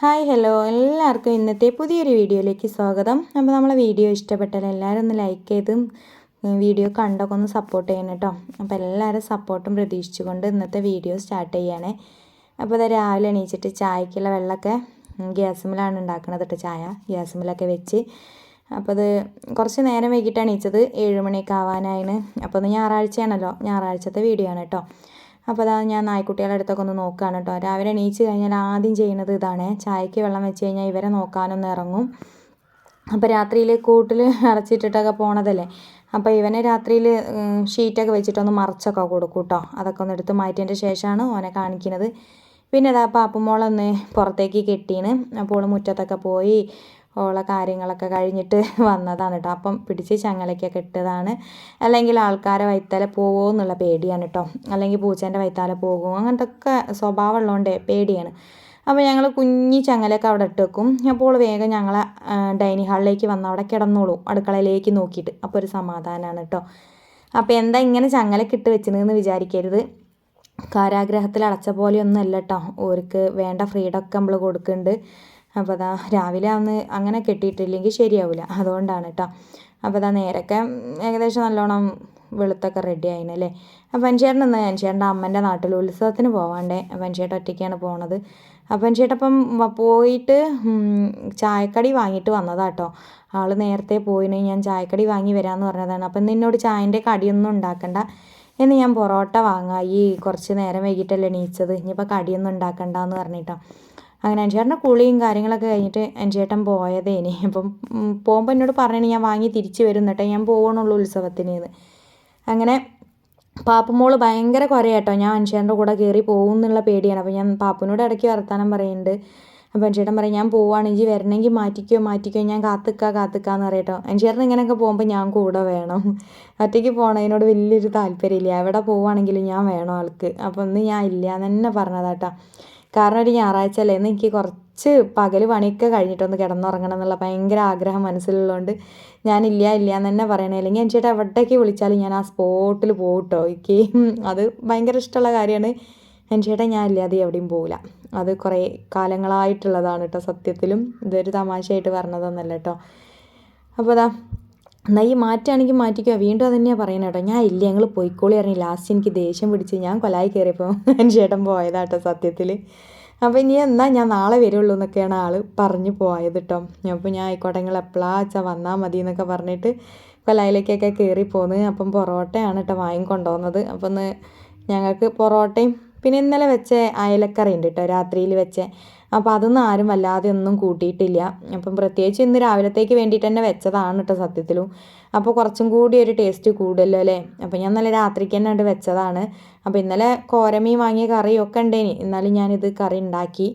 Hi hello. എല്ലാവർക്കും ഇന്നത്തെ പുതിയൊരു വീഡിയോയിലേക്ക് സ്വാഗതം. അപ്പോൾ നമ്മളെ വീഡിയോ ഇഷ്ടപ്പെട്ടാൽ എല്ലാവരും ഒന്ന് ലൈക്ക് ചെയ്തും വീഡിയോ കണ്ടൊക്കെ ഒന്ന് സപ്പോർട്ട് ചെയ്യണം കേട്ടോ. അപ്പോൾ എല്ലാവരും സപ്പോർട്ടും പ്രതീക്ഷിച്ചുകൊണ്ട് ഇന്നത്തെ വീഡിയോ സ്റ്റാർട്ട് ചെയ്യണേ. അപ്പോൾ അത് രാവിലെ എണീച്ചിട്ട് ചായക്കുള്ള വെള്ളമൊക്കെ ഗ്യാസുമിലാണ് ഉണ്ടാക്കുന്നത് കേട്ടോ ചായ. ഗ്യാസുമിലൊക്കെ വെച്ച്. അപ്പോൾ അത് കുറച്ച് നേരം വൈകിട്ടാണ് എണീച്ചത്. ഏഴ് മണിയൊക്കെ ആവാനായിന്. അപ്പോൾ അത് ഞായറാഴ്ചയാണല്ലോ. ഞായറാഴ്ചത്തെ വീഡിയോ ആണ് കേട്ടോ. അപ്പോൾ അതാണ് ഞാൻ നായ്ക്കുട്ടികളുടെ അടുത്തൊക്കെ ഒന്ന് നോക്കുകയാണ് കേട്ടോ രാവിലെ എണീച്ച് കഴിഞ്ഞാൽ ആദ്യം ചെയ്യുന്നത് ഇതാണ്. ചായക്ക് വെള്ളം വെച്ച് കഴിഞ്ഞാൽ ഇവരെ നോക്കാനൊന്ന് ഇറങ്ങും. അപ്പോൾ രാത്രിയിൽ കൂട്ടിൽ അടച്ചിട്ടിട്ടൊക്കെ പോണതല്ലേ? അപ്പോൾ ഇവനെ രാത്രിയിൽ ഷീറ്റൊക്കെ വെച്ചിട്ടൊന്ന് മറച്ചൊക്കെ കൊടുക്കും കേട്ടോ അതൊക്കെ ഒന്ന് എടുത്ത് മാറ്റിയതിന്റെ ശേഷമാണ് ഓനെ കാണിക്കുന്നത്. പിന്നെ അതാ പാപ്പുമോളൊന്ന് പുറത്തേക്ക് കെട്ടീന് അപ്പോൾ മുറ്റത്തൊക്കെ പോയി ഉള്ള കാര്യങ്ങളൊക്കെ കഴിഞ്ഞിട്ട് വന്നതാണ് കേട്ടോ. അപ്പം പിടിച്ച് ചങ്ങലയ്ക്കൊക്കെ ഇട്ടതാണ് അല്ലെങ്കിൽ ആൾക്കാരെ വൈത്താല പോകുമോ എന്നുള്ള പേടിയാണ് കേട്ടോ. അല്ലെങ്കിൽ പൂച്ചേന്റെ വൈത്താല പോകുമോ അങ്ങനത്തെ ഒക്കെ സ്വഭാവം ഉള്ളതുകൊണ്ട് പേടിയാണ്. അപ്പോൾ ഞങ്ങൾ കുഞ്ഞി ചങ്ങലൊക്കെ അവിടെ ഇട്ട് വെക്കും. അപ്പോൾ വേഗം ഞങ്ങളെ ഡൈനിങ് ഹാളിലേക്ക് വന്ന് അവിടെ കിടന്നോളൂ. അടുക്കളയിലേക്ക് നോക്കിയിട്ട്. അപ്പോൾ ഒരു സമാധാനമാണ് കേട്ടോ. അപ്പോൾ എന്താ ഇങ്ങനെ ചങ്ങലൊക്കെ ഇട്ട് വെച്ചിരുന്നെന്ന് വിചാരിക്കരുത്. കാരാഗ്രഹത്തിൽ അടച്ച പോലെയൊന്നും അല്ല കേട്ടോ. ഓർക്ക് വേണ്ട ഫ്രീഡം ഒക്കെ നമ്മൾ കൊടുക്കുന്നുണ്ട്. അപ്പോൾ അതാ രാവിലെ അന്ന് അങ്ങനെ കെട്ടിയിട്ടില്ലെങ്കിൽ ശരിയാവില്ല അതുകൊണ്ടാണ് കേട്ടോ അപ്പോൾ അതാ നേരൊക്കെ ഏകദേശം നല്ലോണം വെളുത്തൊക്കെ റെഡി ആയിനല്ലേ അപ്പം അൻചേട്ടൻ ഇന്ന് അൻചേട്ടന്റെ അമ്മന്റെ നാട്ടിൽ ഉത്സവത്തിന് പോവാണ്ടേ? അപ്പം അൻചേട്ടൻ ഒറ്റയ്ക്കാണ് പോണത്. അപ്പം അൻചേട്ടപ്പം പോയിട്ട് ചായക്കടി വാങ്ങിയിട്ട് വന്നതാട്ടോ ആൾ നേരത്തെ പോയിന് ഞാൻ ചായക്കടി വാങ്ങി വരാമെന്ന് പറഞ്ഞതാണ്. അപ്പം നിന്നോട് ചായന്റെ കടിയൊന്നും ഉണ്ടാക്കണ്ട. എന്ന് ഞാൻ പൊറോട്ട വാങ്ങാം. ഈ കുറച്ച് നേരം വൈകിട്ടല്ലേ എണീച്ചത്. ഇനിയിപ്പോൾ കടിയൊന്നും ഉണ്ടാക്കണ്ടെന്ന് പറഞ്ഞിട്ടോ. അങ്ങനെ അഞ്ചേട്ടന്റെ കുളിയും കാര്യങ്ങളൊക്കെ കഴിഞ്ഞിട്ട് അഞ്ചേട്ടൻ പോയതേ ഇനി. അപ്പം പോകുമ്പോൾ എന്നോട് പറഞ്ഞു ഞാൻ വാങ്ങി തിരിച്ചു വരും എന്നിട്ടേ ഞാൻ പോകണുള്ളൂ ഉത്സവത്തിന് അങ്ങനെ പാപ്പുമോൾ ഭയങ്കര കുറയാട്ടോ ഞാൻ അഞ്ചേട്ടന്റെ കൂടെ കയറി പോകും എന്നുള്ള പേടിയാണ്. അപ്പോൾ ഞാൻ പാപ്പുനോട് ഇടയ്ക്ക് വർത്താനം പറയുന്നുണ്ട് അപ്പോൾ അഞ്ചേട്ടൻ പറയും ഞാൻ പോവുകയാണെങ്കിൽ വരണമെങ്കിൽ മാറ്റിക്കോ മാറ്റിക്കോ ഞാൻ കാത്തിക്ക എന്ന് പറയട്ടോ. അഞ്ചേട്ടൻ ഇങ്ങനെയൊക്കെ പോകുമ്പോൾ ഞാൻ കൂടെ വേണം. ഒറ്റയ്ക്ക് പോകണതിനോട് വലിയൊരു താല്പര്യമില്ല. എവിടെ പോവുകയാണെങ്കിലും ഞാൻ വേണം ആൾക്ക്. അപ്പോൾ ഒന്ന് ഞാൻ ഇല്ല എന്ന് തന്നെ പറഞ്ഞതാട്ടോ. കാരണം ഒരു ഞായറാഴ്ച അല്ലേ? എന്ന് എനിക്ക് കുറച്ച് പകൽ പണിയൊക്കെ കഴിഞ്ഞിട്ടൊന്ന് കിടന്നുറങ്ങണം എന്നുള്ള ഭയങ്കര ആഗ്രഹം മനസ്സിലുള്ളതുകൊണ്ട് ഞാനില്ല ഇല്ല എന്ന് തന്നെ പറയണേ. അല്ലെങ്കിൽ എന്റെ ചേട്ടാ എവിടേക്ക് വിളിച്ചാലും ഞാൻ ആ സ്പോട്ടിൽ പോകട്ടോ എനിക്ക് അത് ഭയങ്കര ഇഷ്ടമുള്ള കാര്യമാണ്. എന്റെ ചേട്ടാ ഞാൻ ഇല്ലാതെ എവിടെയും പോകില്ല അത് കുറേ കാലങ്ങളായിട്ടുള്ളതാണ് കേട്ടോ സത്യത്തിലും. ഇതൊരു തമാശയായിട്ട് പറഞ്ഞതൊന്നല്ല കേട്ടോ. അപ്പോൾ അതാ എന്നാൽ ഈ മാറ്റുകയാണെങ്കിൽ മാറ്റിക്കോ. വീണ്ടും അത് തന്നെയാണ് പറയുന്നത് കേട്ടോ. ഞാൻ ഇല്ല ഞങ്ങൾ പോയിക്കോളി ഇറങ്ങി ലാസ്റ്റ് എനിക്ക് ദേഷ്യം പിടിച്ച് ഞാൻ കൊലായി കയറിയപ്പോൾ എന്റെ ചേട്ടൻ പോയതാട്ടോ സത്യത്തിൽ അപ്പോൾ ഇനി എന്നാൽ ഞാൻ നാളെ വരുള്ളൂ എന്നൊക്കെയാണ് ആൾ പറഞ്ഞു പോയത് കേട്ടോ. അപ്പോൾ ഞാൻ ആയിക്കോട്ടെ നിങ്ങൾ എപ്പോഴാ വെച്ചാൽ വന്നാൽ മതി എന്നൊക്കെ പറഞ്ഞിട്ട് കൊലായിലേക്കൊക്കെ കയറി പോന്ന്. അപ്പം പൊറോട്ടയാണ് കേട്ടോ വാങ്ങിക്കൊണ്ടുവന്നത് അപ്പം ഒന്ന് ഞങ്ങൾക്ക് പൊറോട്ടയും പിന്നെ ഇന്നലെ വെച്ച അയലക്കറി ഉണ്ട് കേട്ടോ രാത്രിയിൽ വെച്ച അപ്പോൾ അതൊന്നും ആരും വല്ലാതെ ഒന്നും കൂട്ടിയിട്ടില്ല. അപ്പം പ്രത്യേകിച്ച് ഇന്ന് രാവിലത്തേക്ക് വേണ്ടിയിട്ട് തന്നെ വെച്ചതാണ് കേട്ടോ സത്യത്തിലും. അപ്പോൾ കുറച്ചും കൂടി ഒരു ടേസ്റ്റ് കൂടുതലോ അല്ലേ? അപ്പോൾ ഞാൻ നല്ല രാത്രിക്ക് തന്നെ ഉണ്ട് വെച്ചതാണ്. അപ്പോൾ ഇന്നലെ കോരമീൻ വാങ്ങിയ കറിയൊക്കെ ഉണ്ടേനി എന്നാലും ഞാനിത് കറി ഉണ്ടാക്കി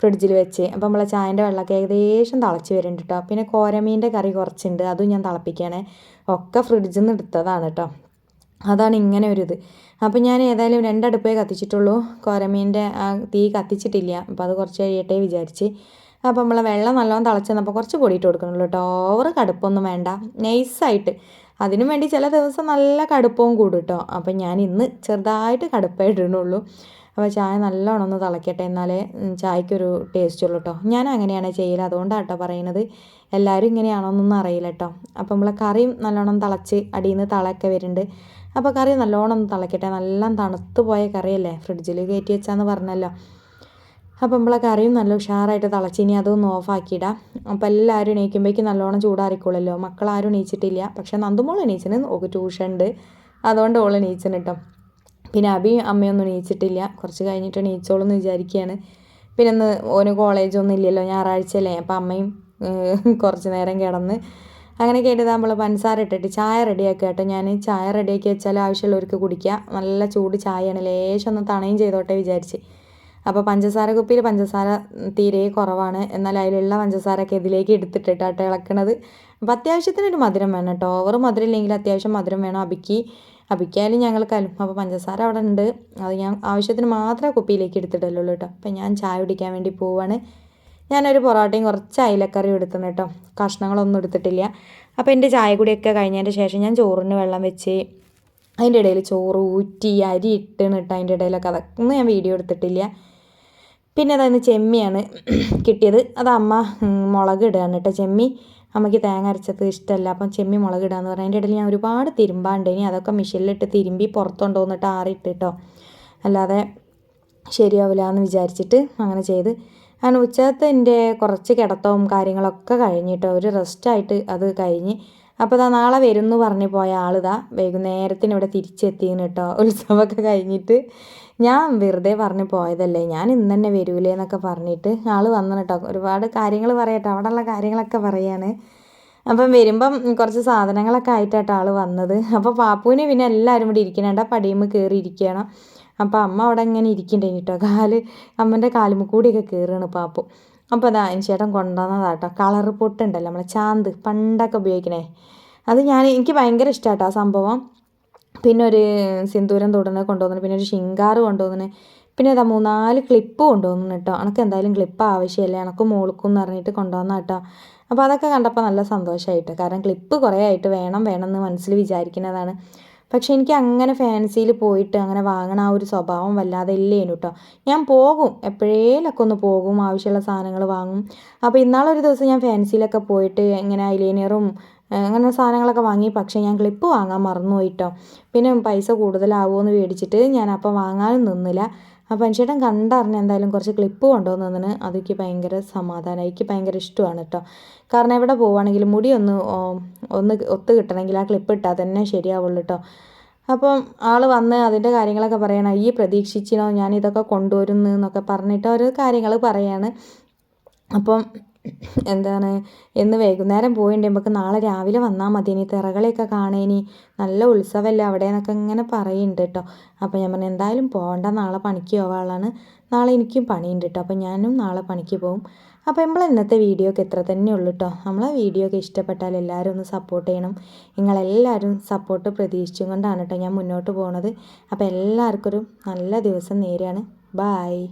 ഫ്രിഡ്ജിൽ വെച്ച്. അപ്പോൾ നമ്മളെ ചായന്റെ വെള്ളമൊക്കെ ഏകദേശം തിളച്ച് വരുന്നുണ്ട് കേട്ടോ പിന്നെ കോരമീന്റെ കറി കുറച്ചുണ്ട്. അതും ഞാൻ തിളപ്പിക്കണേ. ഒക്കെ ഫ്രിഡ്ജിൽ നിന്ന് എടുത്തതാണ് കേട്ടോ അതാണ് ഇങ്ങനെ ഒരിത് അപ്പോൾ അപ്പം ഞാൻ ഏതായാലും രണ്ടടുപ്പേ കത്തിച്ചിട്ടുള്ളൂ. കോരമീന്റെ തീ കത്തിച്ചിട്ടില്ല. അപ്പോൾ അത് കുറച്ച് കഴിയട്ടെ വിചാരിച്ച്. അപ്പോൾ നമ്മളെ വെള്ളം നല്ലോണം തിളച്ചെന്നപ്പോൾ കുറച്ച് പൊടിയിട്ട് കൊടുക്കണുള്ളൂ കേട്ടോ. ഓവർ കടുപ്പൊന്നും വേണ്ട. നൈസായിട്ട് അതിനു വേണ്ടി ചില ദിവസം നല്ല കടുപ്പവും കൂടുട്ടോ കേട്ടോ അപ്പം ഞാൻ ഇന്ന് ചെറുതായിട്ട് കടുപ്പേ ഇടണുള്ളൂ അപ്പോൾ ചായ നല്ലോണം ഒന്ന് തിളക്കട്ടെ എന്നാലേ ചായക്കൊരു ടേസ്റ്റ് ഉള്ളൂ കേട്ടോ ഞാൻ അങ്ങനെയാണ് ചെയ്യൽ അതുകൊണ്ടാണ് കേട്ടോ പറയുന്നത് എല്ലാവരും ഇങ്ങനെയാണോ എന്നൊന്നും അറിയില്ല കേട്ടോ അപ്പം നമ്മളെ കറിയും നല്ലോണം തിളച്ച് അടിയിൽ നിന്ന് തളയൊക്കെ വരുന്നുണ്ട്. അപ്പോൾ കറി നല്ലോണം ഒന്ന് തിളക്കട്ടെ. നല്ല തണുത്ത് പോയ കറിയല്ലേ? ഫ്രിഡ്ജിൽ കയറ്റി വെച്ചാന്ന് പറഞ്ഞല്ലോ. അപ്പോൾ നമ്മളെ കറിയും നല്ല ഉഷാറായിട്ട് തിളച്ച് ഇനി അതൊന്ന് ഓഫാക്കിയിടാം അപ്പോൾ എല്ലാവരും എണീക്കുമ്പോഴേക്കും നല്ലോണം ചൂടാറിക്കോളല്ലോ. മക്കളാരും എണീച്ചിട്ടില്ല. പക്ഷേ നന്ദുമോൾ എണീച്ചിന് ഓക്ക് ട്യൂഷൻ ഉണ്ട്. അതുകൊണ്ട് ഓൾ എണീച്ചിന് കേട്ടോ പിന്നെ അബി അമ്മയൊന്നും എണീച്ചിട്ടില്ല. കുറച്ച് കഴിഞ്ഞിട്ട് എണീച്ചോളൂ എന്ന് വിചാരിക്കുകയാണ് പിന്നെ ഇന്ന് ഓന് കോളേജൊന്നും ഇല്ലല്ലോ. ഞായറാഴ്ചയല്ലേ അപ്പോൾ അപ്പം അമ്മയും കുറച്ച് നേരം കിടന്ന് അങ്ങനെ കേട്ട് നമ്മൾ പഞ്ചസാര ഇട്ടിട്ട് ചായ റെഡിയാക്കുക കേട്ടോ ഞാൻ ചായ റെഡിയാക്കി വെച്ചാൽ ആവശ്യമുള്ളവർക്ക് കുടിക്കുക നല്ല ചൂട് ചായയാണ്. ലേശം ഒന്ന് തണയും ചെയ്തോട്ടെ വിചാരിച്ച്. അപ്പോൾ പഞ്ചസാര കുപ്പിയിൽ പഞ്ചസാര തീരെ കുറവാണ്. എന്നാൽ അതിലുള്ള പഞ്ചസാരയൊക്കെ ഇതിലേക്ക് എടുത്തിട്ടിട്ടാണ് ഇളക്കണത്. അപ്പോൾ അത്യാവശ്യത്തിനൊരു മധുരം വേണം കേട്ടോ. ഓവർ മധുരം ഇല്ലെങ്കിൽ അത്യാവശ്യം മധുരം വേണം അബിക്ക്. അബിക്കായാലും ഞങ്ങൾക്ക് അപ്പോൾ പഞ്ചസാര അവിടെ ഉണ്ട്. അത് ഞാൻ ആവശ്യത്തിന് മാത്രമേ കുപ്പിയിലേക്ക് എടുത്തിട്ടുള്ളൂ കേട്ടോ. അപ്പം ഞാൻ ചായ കുടിക്കാൻ വേണ്ടി പോവാണ്. ഞാനൊരു പൊറോട്ടയും കുറച്ച് അയിലക്കറിയും എടുത്തു കേട്ടോ. കഷ്ണങ്ങളൊന്നും എടുത്തിട്ടില്ല. അപ്പോൾ എന്റെ ചായ കൂടിയൊക്കെ കഴിഞ്ഞതിന്റെ ശേഷം ഞാൻ ചോറിന് വെള്ളം വെച്ച് അതിന്റെ ഇടയിൽ ചോറ് ഊറ്റി അരി ഇട്ടിട്ട് കേട്ടോ അതിന്റെ ഇടയിലൊക്കെ. അതൊന്നും ഞാൻ വീഡിയോ എടുത്തിട്ടില്ല. പിന്നെ അതായത് ചെമ്മിയാണ് കിട്ടിയത്. അത് അമ്മ മുളക് ഇടുകയാണ് കേട്ടോ. ചെമ്മി അമ്മയ്ക്ക് തേങ്ങ അരച്ചത് ഇഷ്ടമല്ല. അപ്പം ചെമ്മി മുളക് ഇടാന്ന് പറഞ്ഞു. അതിന്റെ ഇടയിൽ ഞാൻ ഒരുപാട് തിരുമ്പാണ്ട്. ഇനി അതൊക്കെ മിഷീനിലിട്ട് തിരുമ്പി പുറത്തുകൊണ്ട് വന്നിട്ട് ആറിയിട്ട് കേട്ടോ. അല്ലാതെ ശരിയാവില്ല എന്ന് വിചാരിച്ചിട്ട് അങ്ങനെ ചെയ്ത്. അങ്ങനെ ഉച്ചത്തെ എന്റെ കുറച്ച് കിടത്തവും കാര്യങ്ങളൊക്കെ കഴിഞ്ഞിട്ടോ ഒരു റെസ്റ്റായിട്ട് അത് കഴിഞ്ഞ് അപ്പോൾ ഇതാ നാളെ വരുന്നു പറഞ്ഞു പോയ ആളിതാ വൈകുന്നേരത്തിന് ഇവിടെ തിരിച്ചെത്തിയെന്ന് കേട്ടോ ഉത്സവമൊക്കെ കഴിഞ്ഞിട്ട് ഞാൻ വെറുതെ പറഞ്ഞു പോയതല്ലേ ഞാൻ ഇന്ന് തന്നെ വരൂലേ എന്നൊക്കെ പറഞ്ഞിട്ട് ആൾ വന്നു കേട്ടോ ഒരുപാട് കാര്യങ്ങൾ പറയട്ടോ അവിടെയുള്ള കാര്യങ്ങളൊക്കെ പറയാണ്. അപ്പം വരുമ്പം കുറച്ച് സാധനങ്ങളൊക്കെ ആയിട്ടാട്ടോ ആൾ വന്നത്. അപ്പോൾ പാപ്പുവിന് പിന്നെ എല്ലാവരും കൂടി ഇരിക്കണേണ്ട പടിയുമ്പോൾ കയറി ഇരിക്കണം. അപ്പോൾ അമ്മ അവിടെ ഇങ്ങനെ ഇരിക്കണ്ടേ കേട്ടോ കാൽ അമ്മന്റെ കാലുമ്മ കൂടിയൊക്കെ കയറുകയാണ് പാപ്പു. അപ്പോൾ അതാ ചേട്ടൻ കൊണ്ടുവന്നതാട്ടോ കളർ പൊട്ടുണ്ടല്ലോ നമ്മളെ ചാന്ത് പണ്ടൊക്കെ ഉപയോഗിക്കണേ. അത് ഞാൻ എനിക്ക് ഭയങ്കര ഇഷ്ടമാട്ടോ ആ സംഭവം. പിന്നെ ഒരു സിന്ദൂരം തൊടുന്നത് കൊണ്ടുവന്നു പിന്നെ ഒരു ശിങ്കാറ് കൊണ്ടുവന്നു പിന്നെ അതാ മൂന്നാൽ ക്ലിപ്പ് കൊണ്ടുവന്നു കേട്ടോ. എനക്ക് എന്തായാലും ക്ലിപ്പ് ആവശ്യമില്ല. എനക്ക് മോൾക്കും എന്ന് പറഞ്ഞിട്ട് കൊണ്ടുവന്ന കേട്ടോ. അപ്പോൾ അതൊക്കെ കണ്ടപ്പോൾ നല്ല സന്തോഷമായിട്ട് കാരണം ക്ലിപ്പ് കുറേ ആയിട്ട് വേണം വേണം എന്ന് മനസ്സിൽ വിചാരിക്കുന്നതാണ്. പക്ഷെ എനിക്ക് അങ്ങനെ ഫാൻസിയിൽ പോയിട്ട് അങ്ങനെ വാങ്ങണ ആ ഒരു സ്വഭാവം വല്ലാതെ ഇല്ലേനു കേട്ടോ ഞാൻ പോകും. എപ്പോഴേലൊക്കെ ഒന്ന് പോകും. ആവശ്യമുള്ള സാധനങ്ങൾ വാങ്ങും. അപ്പോൾ ഇന്നാളൊരു ദിവസം ഞാൻ ഫാൻസിയിലൊക്കെ പോയിട്ട് ഇങ്ങനെ ഐലൈനറും അങ്ങനെ സാധനങ്ങളൊക്കെ വാങ്ങി. പക്ഷേ ഞാൻ ക്ലിപ്പ് വാങ്ങാൻ മറന്നുപോയി പോയിട്ടോ പിന്നെ പൈസ കൂടുതലാവുമെന്ന് മേടിച്ചിട്ട് ഞാൻ അപ്പം വാങ്ങാനും നിന്നില്ല. അപ്പോൾ അനുചേട്ടൻ കണ്ടറിഞ്ഞ് എന്തായാലും കുറച്ച് ക്ലിപ്പ് കൊണ്ടുവന്നതിന് അതെനിക്ക് ഭയങ്കര സമാധാനം എനിക്ക് ഭയങ്കര ഇഷ്ടമാണ് കേട്ടോ കാരണം എവിടെ പോവുകയാണെങ്കിലും മുടി ഒന്ന് ഒന്ന് ഒത്തു കിട്ടണമെങ്കിൽ ആ ക്ലിപ്പ് ഇട്ടാൽ തന്നെ ശരിയാവുള്ളൂ കേട്ടോ അപ്പം ആൾ വന്ന് അതിന്റെ കാര്യങ്ങളൊക്കെ പറയണം ഈ പ്രതീക്ഷിച്ചിനോ? ഞാൻ ഇതൊക്കെ കൊണ്ടുവരുന്നു എന്നൊക്കെ പറഞ്ഞിട്ട് ഓരോ കാര്യങ്ങൾ പറയാണ്. അപ്പം എന്താണ്? എന്ന് വൈകുന്നേരം പോയിട്ടുണ്ട് നമുക്ക് നാളെ രാവിലെ വന്നാൽ മതി. ഇനി തിറകളെയൊക്കെ കാണേനി. നല്ല ഉത്സവമല്ലേ അവിടെ എന്നൊക്കെ ഇങ്ങനെ പറയുന്നുണ്ട് കേട്ടോ അപ്പോൾ ഞാൻ പറഞ്ഞു എന്തായാലും പോകണ്ട നാളെ പണിക്ക് പോകാനുള്ളതാണ് നാളെ എനിക്കും പണിയുണ്ട് കേട്ടോ അപ്പോൾ ഞാനും നാളെ പണിക്ക് പോകും അപ്പോൾ നമ്മൾ ഇന്നത്തെ വീഡിയോ ഒക്കെ ഇത്ര തന്നെ ഉള്ളൂ കേട്ടോ നമ്മളെ വീഡിയോ ഒക്കെ ഇഷ്ടപ്പെട്ടാൽ എല്ലാവരും ഒന്ന് സപ്പോർട്ട് ചെയ്യണം. നിങ്ങളെല്ലാവരും സപ്പോർട്ട് പ്രതീക്ഷിച്ചും കൊണ്ടാണ് കേട്ടോ ഞാൻ മുന്നോട്ട് പോകുന്നത് അപ്പോൾ എല്ലാവർക്കും ഒരു നല്ല ദിവസം നേരെയാണ്. ബായ്